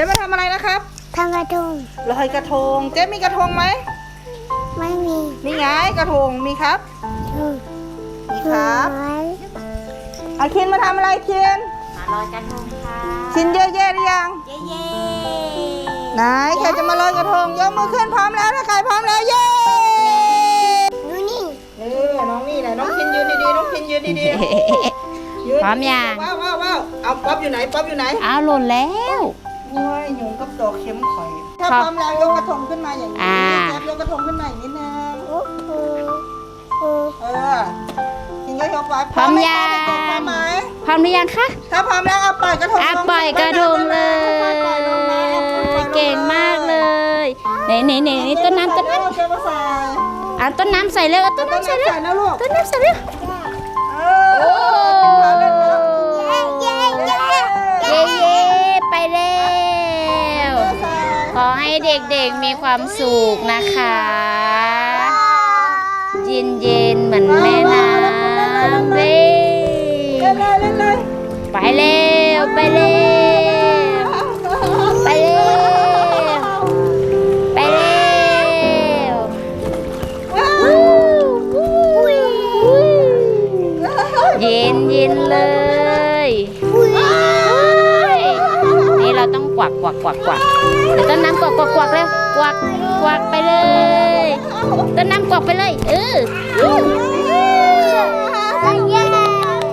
จ๊มาทำอะไรนะครับทำกระดุมลอยกระทง เจ๊มีกระทงไหมไม่มีนี่ไงกระทงมีครับถุงมีครับไว้อาคินมาทำอะไรคินมาลอยกระทงค่ะคินเย่ๆหรือยังเย้เย้ไหนใครจะมาลอยกระทงยกมือขึ้นพร้อมแล้วถ้าใครพร้อมแล้วเย้ดูนี่เออน้องนี่แหละน้องคินยืนดีๆน้องคินยืนดีๆยืนพร้อมยังว้าวว้าวว้าวเอาป๊อปอยู่ไหนป๊อปอยู่ไหนอ้าวหล่นแล้ว โอ้ยหยุงกับดอกเข็มข่อย ถ้าครับพร้อมแล้วยกกระทงขึ้นมาอย่างนี้อ่า แจ๊บยกกระทงขึ้นมาอีกนิดนึงโอ้โหโอ้เออคินก็ยกไว้พร้อมไหยังเด็กๆพร้อมไหมพร้อมหรือยังคะ ถ้าพร้อมแล้วเอาปล่อยกระทงอะลงปล่อยกระทงเลย ปล่อยลงมาเอาปล่อยลงเก่งมากเลยไหนไหนไหนไหนต้นน้ำต้นน้เจ้ามาใส่ำอะต้นน้ำใส่เร็วต้นต้นน้ำใส่น้ำเร็วใส่นะลูกต้นน้ำใส่เร็วเออโอ้พาเล่นแล้ว เย้เย้เย้ เย้เย้ไปแล้ว ใส่ ขอให้ เด็กๆมีความสุขนะคะ เย็นเย็นๆเหมือนแม่น้ำเว้ยเล่นเลยเล่นเลยไปเร็วไปเร็วไปเร็วไปเร็วว้าววู้วู้เย็นเย็นเลยนี่เราต้อง กวักกวักกวักกวักเดี๋ยวต้นน้ำกวักกวักกวักแล้วกวักกวักไปเลยต้นน้ำกวักไปเลยเออ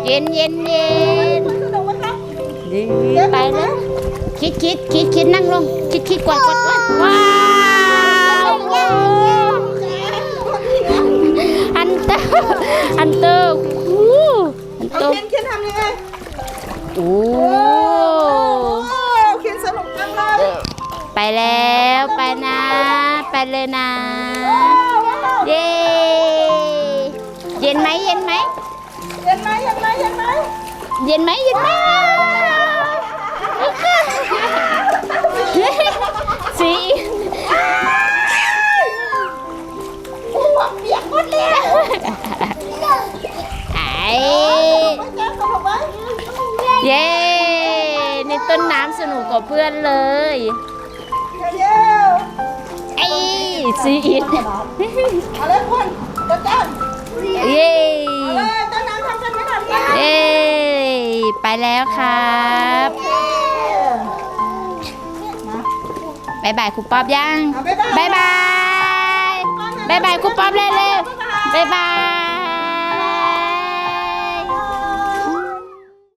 เย็นเย็นเย็นไปแล้วคิดคิดคิดคิดนั่งลงคิดคิดกวักกวักกวักว้าวอันเตอร์อันเตอร์อู้อันเตอเอาร์เขียนเขียนทำยังไงโอ้ โอ้เขียนสนุกจังเลย ไปแล้วไปนะ ไปเลยนะ เย้เย็นไหมเย็นไหมเย็นไหมเย็นไหมเย็นไหมเย็นไหมเย็นไหม นต้นน้ำสนุกกว่าเพื่อนเลยเย้ไอ้สีอิดเอาเลยคุณจัดการเย้เอาเลยต้นน้ำทำกันไม่ทันนะเย้ไปแล้วครับบายบายครูป๊อบยังเอาบ๊ายบายบายบายบายบายครูป๊อบเร็วๆบายบาย